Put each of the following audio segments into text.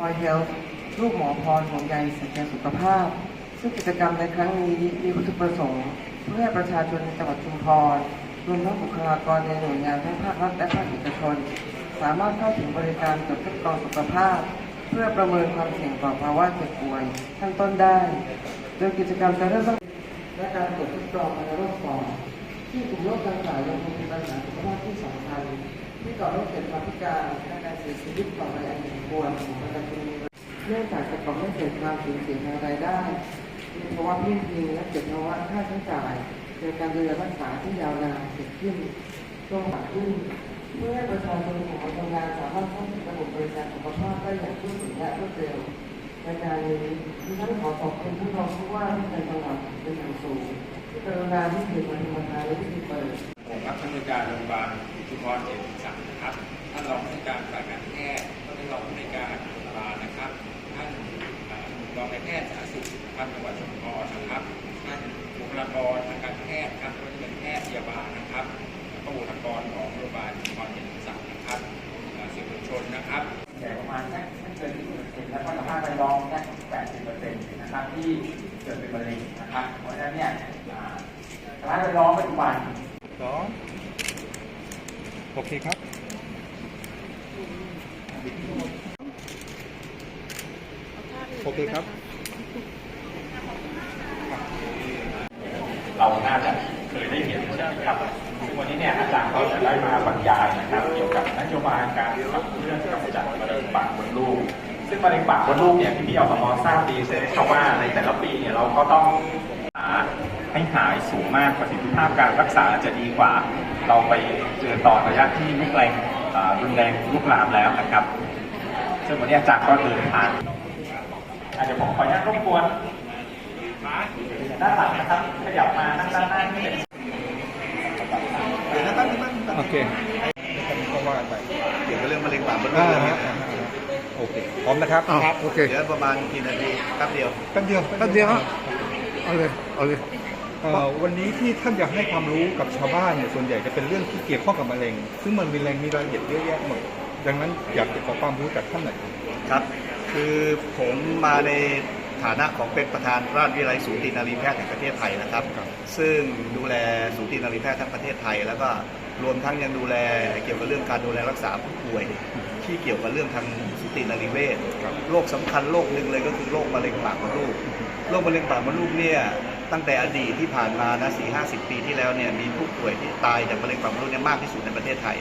พอยเฮลท์ลูกหมอพรห่วงใยใส่ใจสุขภาพ ซึ่งกิจกรรมในครั้งนี้มีวัตถุประสงค์ เพื่อให้ประชาชนในจังหวัดชุมพรรวมทั้งบุคลากรในหน่วยงานทั้งภาครัฐและภาคเอกชน สามารถเข้าถึงบริการตรวจคัดกรองสุขภาพ เพื่อประเมินความเสี่ยงต่อภาวะเจ็บป่วยขั้นต้นได้ โดยกิจกรรมจะเริ่มต้นและการตรวจคัดกรองในโรคปอดที่กลุ่มโรคดังกล่าวยังคงเป็นปัญหาสุขภาพที่สำคัญ ที่ก่อให้เกิดความพิการและการเสียชีวิตต่อไปอันสมควรของประชาชนเนื่องจากจะก่อให้เกิดความสูญเสียทางรายได้มีภาวะพิ้งพิงและเกิดภาวะค่าใช้จ่ายในการดูแลรักษาที่ยาวนานเกิดขึ้นช่วงหลังขึ้นเพื่อให้ประชาชนของเราทำงานสามารถเข้าถึงระบบบริการสุขภาพได้อย่างรวดเร็วและรวดเร็วในการนี้ดิฉันขอขอบคุณท่านรองผู้ว่าราชการจังหวัดเป็นอย่างสูงที่กรุณาที่เกิดมาทำงานและที่เปิด นะครับแล้วก็บุคลากรของโรงพยาบาลชุมพรเขตสังนะครับเอ่อสื่อมวลชนนะครับใหญ่ประมาณแค่ไม่เกิน20%แล้วก็สามารถไปรองแค่80%นะครับที่เกิดเป็นมะเร็งนะครับ เพราะฉะนั้นเนี่ยอ่าสามารถไปรองปัจจุบันสองโอเคครับโอเคครับ เราน่าจะ เคยได้เห็นนะครับวันนี้เนี่ยอาจารย์ก็จะได้มาบรรยายนะครับ เกี่ยวกับนโยบายการขับเคลื่อนกำจัดมะเร็งปากมดลูก ซึ่งมะเร็งปากมดลูกเนี่ยที่พี่อสมทราบดีใช่ไหมครับว่าในแต่ละปีเนี่ยเราก็ต้องหาให้หายสูงมากประสิทธิภาพการรักษาจะดีกว่า เราไปเจอต่อระยะที่ลุกแรงรุนแรงลุกลามแล้วนะครับ ซึ่งวันนี้อาจารย์ก็เดินทางอาจจะผมขออนุญาตรบกวนด้านหลังนะครับ ขยับมานั่งด้านหน้านิดนึงโอ เคก็ว่ากันไปเกี่ยวกับเรื่องมะเร็งปากมดลูอ่ากอะไรฮะเงี้ยอ่าฮะโอเคพร้อมนะครับครับโอเคเดี๋ยวประมาณกี่นาทีแป๊บเดียว แป๊บเดียวแป๊บเดียวฮะเอาเลยเอาเลย เอ่อวันนี้ที่ท่านอยากให้ความรู้กับชาวบ้านเนี่ยส่วนใหญ่จะเป็นเรื่องที่เกี่ยวข้องกับมะเร็ง ซึ่งมันมีแรงมีรายละเอียดเยอะแยะหมดดังนั้นอยากจะขอความรู้จากท่านหน่อยครับ คือผมมาใน ฐานะของเป็นประธานราชวิทยาลัยสูตินารีแพทย์แห่งประเทศไทยนะครับครับ ซึ่งดูแลสูตินารีแพทย์ทั้งประเทศไทย แล้วก็รวมทั้งยังดูแลเกี่ยวกับเรื่องการดูแลรักษาผู้ป่วย ที่เกี่ยวกับเรื่องทางสูตินารีเวชโรคสำคัญโรคหนึ่งเลยก็คือโรคมะเร็งปากมดลูกโรคมะเร็งปากมดลูกเนี่ยตั้งแต่อดีตที่ผ่านมานะสี่ห้าสิบปีที่แล้วเนี่ยมีผู้ป่วยที่ตายจากมะเร็งปากมดลูกเนี่ยมากที่สุดในประเทศไทย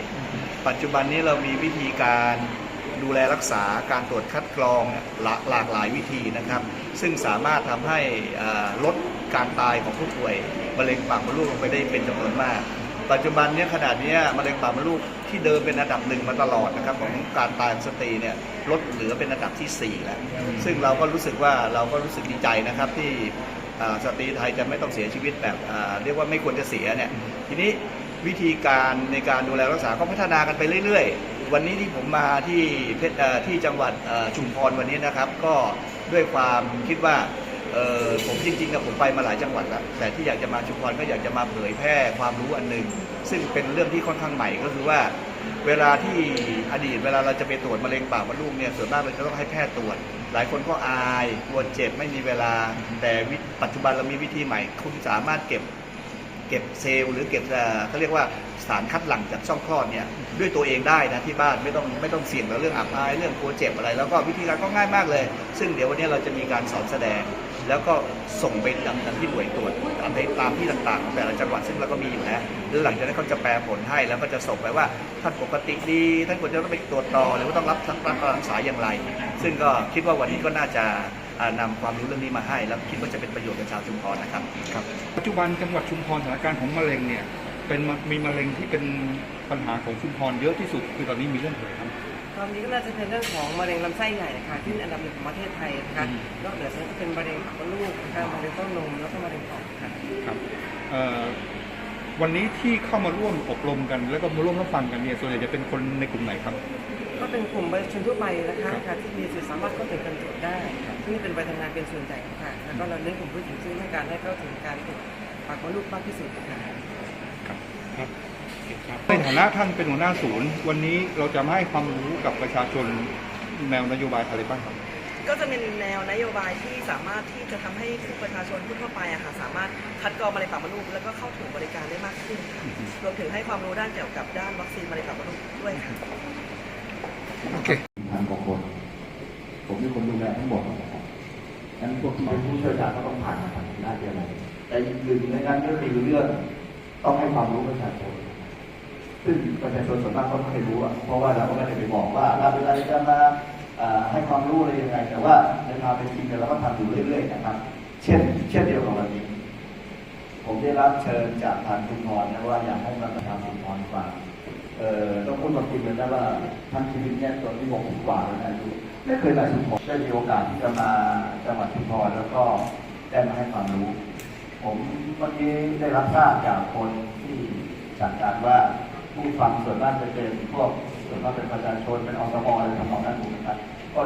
ปัจจุบันนี้เรามีวิธีการ ดูแลรักษาการตรวจคัดกรองหลากหลากหลายวิธีนะครับ ซึ่งสามารถทำให้ลดการตายของผู้ป่วยมะเร็งปากมดลูกลงไปได้เป็นจำนวนมาก ปัจจุบันนี้ขนาดนี้มะเร็งปากมดลูกที่เดิมเป็นอันดับหนึ่งมาตลอดนะครับของการตายสตรีเนี่ยลดเหลือเป็นอันดับที่ 4 แล้ว ซึ่งเราก็รู้สึกว่าเราก็รู้สึกดีใจนะครับที่สตรีไทยจะไม่ต้องเสียชีวิตแบบเรียกว่าไม่ควรจะเสียเนี่ยทีนี้วิธีการในการดูแลรักษาก็พัฒนากันไปเรื่อย วันนี้ที่ผมมาที่เพชรที่จังหวัดชุมพรวันนี้นะครับ ก็ด้วยความคิดว่าผมจริงๆกับผมไปมาหลายจังหวัดแล้วแต่ที่อยากจะมาชุมพรก็อยากจะมาเผยแพร่ความรู้อันหนึ่งซึ่งเป็นเรื่องที่ค่อนข้างใหม่ก็คือว่าเวลาที่อดีตเวลาเราจะไปตรวจมะเร็งปากมดลูกเนี่ยส่วนมากเราจะต้องให้แพทย์ตรวจ หลายคนก็อายกลัวเจ็บไม่มีเวลา แต่วิปัจจุบันเรามีวิธีใหม่ คุณสามารถเก็บ เก็บเซลล์หรือเก็บเขาเรียกว่าสารคัดหลั่งจากช่องคลอดเนี่ยด้วยตัวเองได้นะที่บ้านไม่ต้องไม่ต้องเสี่ยงกับเรื่องอับอายเรื่องกลัวเจ็บอะไร แล้วก็วิธีการก็ง่ายมากเลย ซึ่งเดี๋ยววันนี้เราจะมีการสอนแสดง แล้วก็ส่งไปยังทางที่หน่วยตรวจตามที่ตามที่ต่างๆของแต่ละจังหวัดซึ่งเราก็มีอยู่แล้วแล้วหลังจากนั้นเขาจะแปลผลให้แล้วก็จะส่งไปว่าท่านปกติดีท่านควรจะต้องไปตรวจต่อหรือว่าต้องรับรับการรักษาอย่างไร ซึ่งก็คิดว่าวันนี้ก็น่าจะ อ่านำความรู้เรื่องนี้มาให้ แล้วคิดว่าจะเป็นประโยชน์กับชาวชุมพรนะครับครับ ปัจจุบันจังหวัดชุมพรสถานการณ์ของมะเร็งเนี่ยเป็นมะมีมะเร็งที่เป็นปัญหาของชุมพรเยอะที่สุด คือตอนนี้มีเรื่องอะไรครับตอนนี้ก็น่าจะเป็นเรื่องของมะเร็งลำไส้ใหญ่นะคะที่อันดับหนึ่งของประเทศไทยนะคะอืมนอกเหนือจากนั้นก็เป็นมะเร็งปากมดลูกนะคะมะเร็งเต้านมแล้วก็มะเร็งปอดค่ะครับเอ่อ วันนี้ที่เข้ามาร่วมอบรมกัน แล้วก็มาร่วมรับฟังกันเนี่ยส่วนใหญ่จะเป็นคนในกลุ่มไหนครับ ก็เป็นกลุ่มประชาชนทั่วไปนะคะครับค่ะที่มีสิทธิสามารถเข้าถึงการตรวจได้ซึ่งเป็นไปทำงานเป็นส่วนใหญ่ค่ะแล้วก็เราเน้นกลุ่มผู้หญิงซึ่งให้การให้เข้าถึงการตรวจปากมดลูกมากที่สุดค่ะในฐานะท่านเป็นหัวหน้าศูนย์ วันนี้เราจะมาให้ความรู้กับประชาชนแนวนโยบายอะไรบ้างครับ ก็จะเป็นแนวนโยบายที่สามารถที่จะทำให้ประชาชนผู้ทั่วไปอะค่ะสามารถคัดกรองมะเร็งปากมดลูกแล้วก็เข้าถึงบริการได้มากขึ้นค่ะรวมถึงให้ความรู้ด้านเกี่ยวกับด้านวัคซีนมะเร็งปากมดลูกด้วยค่ะโอเคพันกว่าคนผมเป็นคนดูแลทั้งหมดนะครับงั้นพวกที่เป็นผู้เชี่ยวชาญก็ต้องผ่านมาทางด้านเดียวกันแต่อีกหนึ่งในนั้นก็คือเรื่องต้องให้ความรู้ประชาชนซึ่งประชาชนส่วนมากก็ไม่เคยรู้อะเพราะว่าเราก็ไม่ได้ไปบอกว่าเราเป็นอะไรจะมาเอ่อ ให้ความรู้อะไรยังไง แต่ว่าในความเป็นจริงเราก็ทำอยู่เรื่อยๆนะครับ เช่น เช่นเดียวกับวันนี้ ผมได้รับเชิญจากทางคุณพรนะว่าอยากให้มาประชาสัมพันธ์ฟังเอ่อต้องพูดความจริงเลยนะว่าทั้งชีวิตเนี่ยตอนที่หกสิบกว่าแล้วนะอายุไม่เคยมาชุมพรได้มีโอกาสที่จะมาจังหวัดชุมพรแล้วก็ได้มาให้ความรู้ ผมเมื่อกี้ได้รับทราบจากคนที่จากการว่าผู้ฟังส่วนมากจะเป็นพวก ส่วนมากเป็นประชาชนเป็นอสมอะไรทำนองนั้นถูกไหมครับก็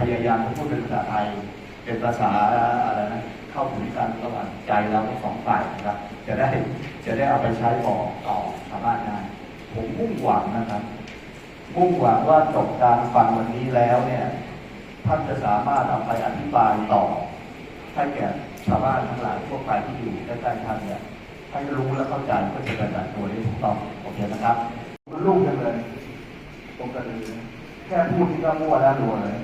พยายามพูดเป็นภาษาไทยเป็นภาษาอะไรนะเข้าถึงกันระหว่างใจเราทั้งสองฝ่ายนะครับ จะได้จะได้เอาไปใช้บอกต่อชาวบ้านได้ผมมุ่งหวังนะครับมุ่งหวังว่าจบการฟังวันนี้แล้วเนี่ยท่านจะสามารถเอาไปอธิบายต่อ ให้แก่ชาวบ้านทั้งหลายทั่วไปที่อยู่ใกล้ๆท่านเนี่ยให้รู้และเข้าใจเพื่อจะกระจัดตัวได้ถูกต้องโอเคนะครับลูกกันเลย ตรงกันเลยแค่พูดที่ก็มั่วแล้วรัวเลย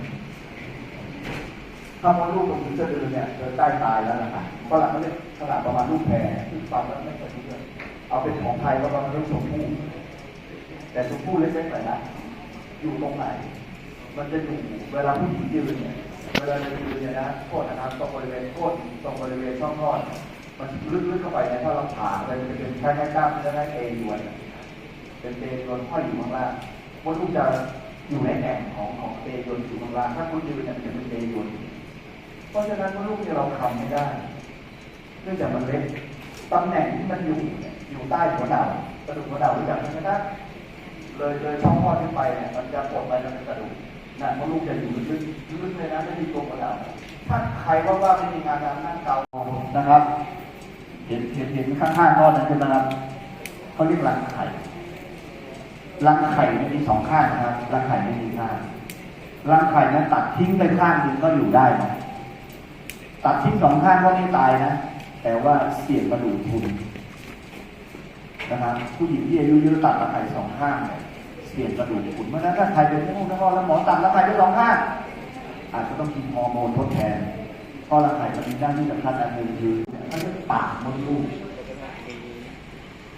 ถ้าว่าลูกตรงนี้จะเดินเนี่ยเดินได้ตายแล้วนะครับฝรั่งเขาเรียกขนาดประมาณลูกแพรที่ฟังแล้วไม่กระทุ้งเอาเป็นของไทยก็ประมาณลูกชมพู่แต่ชมพู่เล็กๆหน่อยนะอยู่ตรงไหน มันจะอยู่เวลาผู้หญิงยืนเนี่ยเวลาเรายืนเนี่ยนะโทษนะครับตรงบริเวณโทษตรงบริเวณช่องคลอดมันลึกๆเข้าไปเนี่ยถ้าเราผ่าไปมันจะเป็นแค่แค่กล้ามเนื้อแค่เอยวเนี่ยเป็นเตยวนห้อยอยู่ข้างล่าง มดลูกจะอยู่ในแอ่งของของเตยนอยู่ข้างล่างถ้าคุณยืนเนี่ยมันจะเป็นเตยนเพราะฉะนั้นมดลูกที่เราทำไม่ได้เนื่องจากมันเล็กตำแหน่งที่มันอยู่อยู่ใต้หัวเน่ากระดูกหัวเน่าหรือย่างนั้นนะเลยเลยช่องคลอดขึ้นไปเนี่ยมันจะกดไปจนเป็นกระดูกนั่นมดลูกจะอยู่ลึกลึกเลยนะไม่มีตัวหัวเน่าถ้าใครว่าว่าไม่มีงานการนั่งเกานะครับ เห็นเห็นเห็นข้างๆก้อนนั้นใช่ไหมครับเขาเรียกรังไข่ รังไข่มันมีสองข้างนะครับรังไข่ไม่มีข้างรังไข่นั้นตัดทิ้งไปข้างหนึ่งก็อยู่ได้นะตัดทิ้งสองข้างก็ไม่ตายนะแต่ว่าเสี่ยงกระดูกพุนนะครับผู้หญิงที่อายุเยอะตัดตะไคร่สองข้างเนี่ยเสี่ยงกระดูกพรุนเพราะฉะนั้นถ้าใครเป็นผู้นครแล้วหมอตัดตะไคร่ไปสองข้างอาจจะต้องกินฮอร์โมนทดแทนเพราะตะไคร่มันมีด้านที่สำคัญอันหนึ่งคือมันจะปากมดลูก